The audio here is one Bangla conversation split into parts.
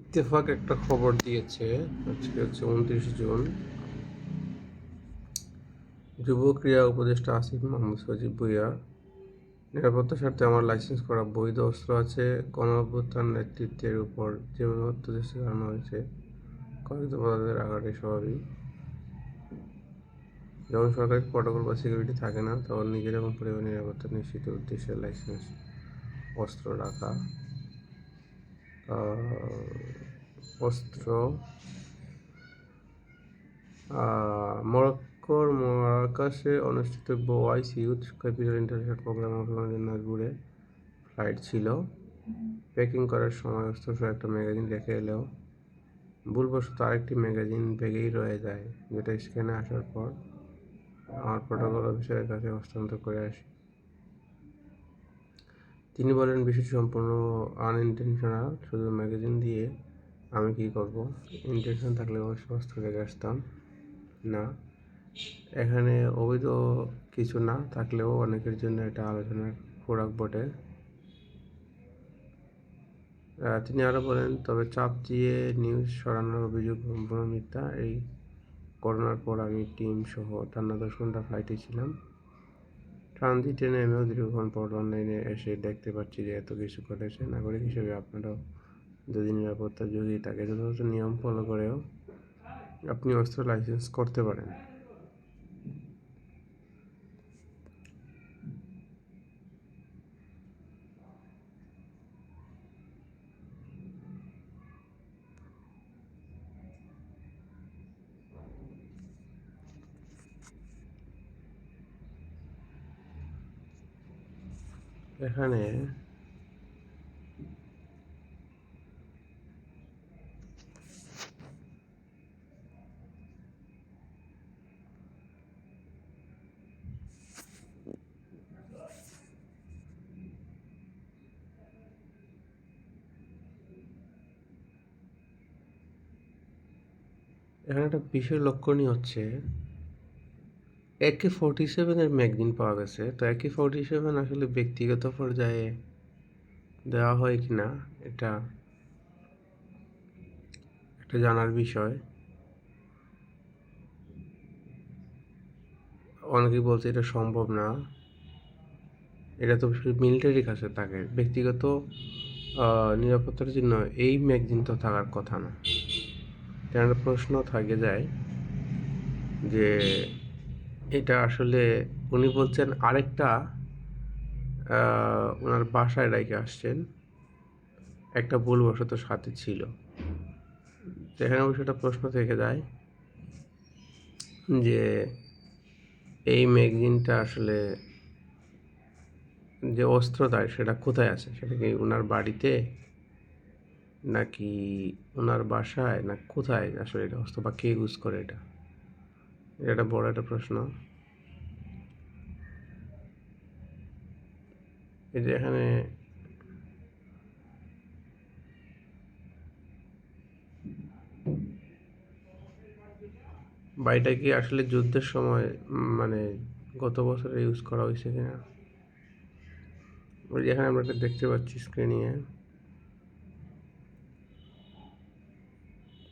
ইত্তেফাক একটা খবর দিয়েছে, আজকে হচ্ছে উনত্রিশ জুন। যুব ক্রীড়া উপদেষ্টা আসিফ মাহমুদ সজিব ভুইয়া নিরাপত্তার স্বার্থে আমার লাইসেন্স করা বৈধ অস্ত্র আছে, গণঅভ্যুত্থান নেতৃত্বের উপর যেভাবে অত্যাচার চালানো হয়েছে কয়েক দফাদের আঘাটে স্বাভাবিক। যখন সরকারি প্রটোকল বা সিকিউরিটি থাকে না, তখন নিজের এবং পরিবারের নিরাপত্তা নিশ্চিত উদ্দেশ্যে লাইসেন্স অস্ত্র রাখা। অস্ত্র। মরক্কোর মারাকাশে অনুষ্ঠিত wise youth capital international programme অংশগ্রহণের ঘুরে ফ্লাইট ছিল। প্যাকিং করার সময় অস্ত্রসহ একটা ম্যাগাজিন রেখে এলেও ভুলবশত আরেকটি ম্যাগাজিন ব্যাগেই রয়ে যায়, যেটা স্ক্যানে আসার পর আমার প্রোটোকল অফিসারের কাছে হস্তান্তর করে আসি। তিনি বলেন, বিষয়টি সম্পূর্ণ আনইনটেনশনাল শুধু ম্যাগাজিন দিয়ে আমি কি করব? ইন্টেনশন থাকলে অস্ত্র রেখে আসতাম। না। এখানে অবৈধ কিছু না থাকলেও অনেকের জন্য এটা আলোচনার খোরাক বটে। তিনি আরও বলেন, তবে চাপ দিয়ে নিউজ সরানোর অভিযোগ মিথ্যা এই করোনার পর আমি টিম সহ টানা দশ ঘণ্টা ফ্লাইটে ছিলাম। ট্রানজিটে নেমেও দীর্ঘক্ষণ পর অনলাইনে এসে দেখতে পাচ্ছি যে এত কিছু ঘটেছে। নাগরিক হিসেবে আপনারাও যদি নিরাপত্তা যদি থাকে যথাযথ নিয়ম ফলো করেও আপনি অস্ত্র লাইসেন্স করতে পারেন। এখানে এখানে একটা বিষয় লক্ষণীয় হচ্ছে একে ফোরটি সেভেনের ম্যাগজিন পাওয়া গেছে। তো একে ফোরটি সেভেন আসলে ব্যক্তিগত পর্যায়ে দেওয়া হয় কি না এটা একটা জানার বিষয়। অনেকেই বলছে এটা সম্ভব না। এটা তো মিলিটারির কাছে থাকে। ব্যক্তিগত নিরাপত্তার জন্য এই ম্যাগজিন তো থাকার কথা না। একটা প্রশ্ন থাকে যায় যে এটা আসলে উনি বলছেন আরেকটা ওনার বাসায় রেখে আসছেন। একটা ভুলবশত সাথে ছিল। তো এখানে বিষয়টা প্রশ্ন থেকে যায় যে এই ম্যাগজিনটা আসলে যে অস্ত্রটা সেটা কোথায় আছে? সেটা কি ওনার বাড়িতে? নাকি ওনার বাসায়, না কোথায় আসলে এটা হস্ত বা কে ইউজ করে এটা? এটা বড় একটা প্রশ্ন। এই যে এখানে বাড়িটা কি আসলে যুদ্ধের সময় মানে গত বছরে ইউজ করা হয়েছে কিনা? এখানে আমরা দেখতে পাচ্ছি স্ক্রিনিংয়ে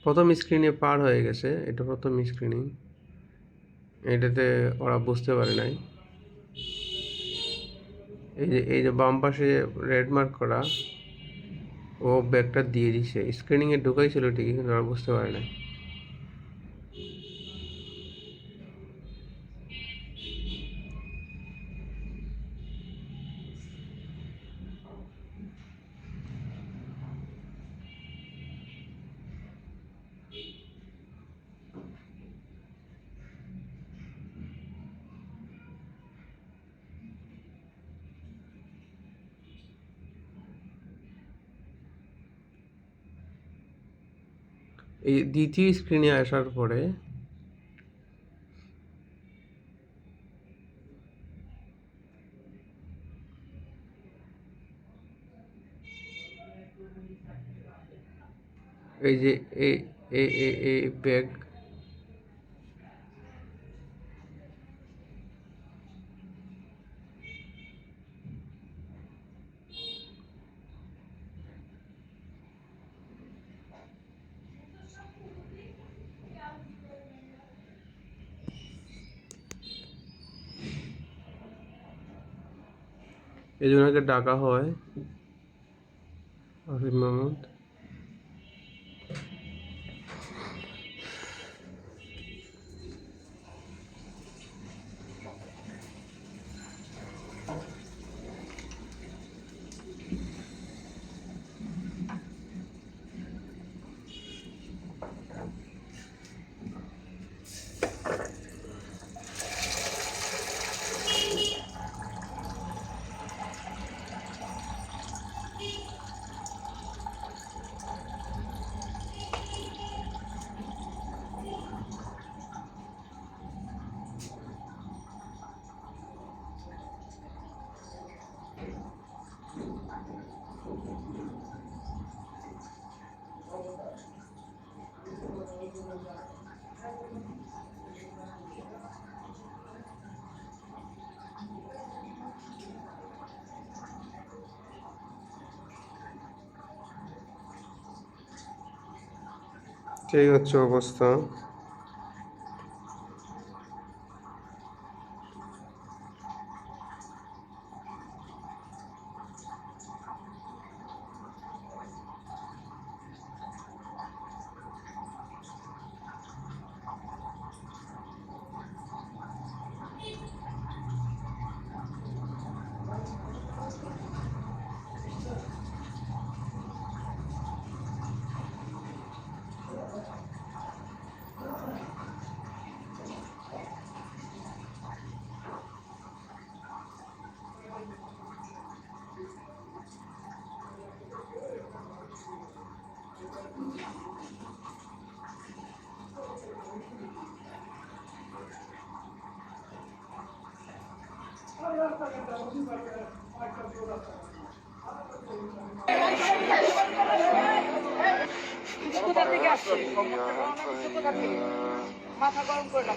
প্রথম স্ক্রিনে পার হয়ে গেছে, এটা প্রথম স্ক্রিনিং এটাতে ওরা বুঝতে পারে নাই। এই যে এই যে বাম পাশে রেড মার্ক করা, ও ব্যাগটা দিয়ে দিছে। স্ক্রিনিংয়ে ঢুকাইছিল ঠিকই, কিন্তু ওরা বুঝতে পারে নাই। এই দ্বিতীয় স্ক্রিনে আসার পরে এই যে এই ব্যাগ এই জন্য ডাকা হয়। আসিফ মাহমুদ ঠিক হচ্ছে অবস্থা। কোথা থেকে আসছে কোথা গরম করে না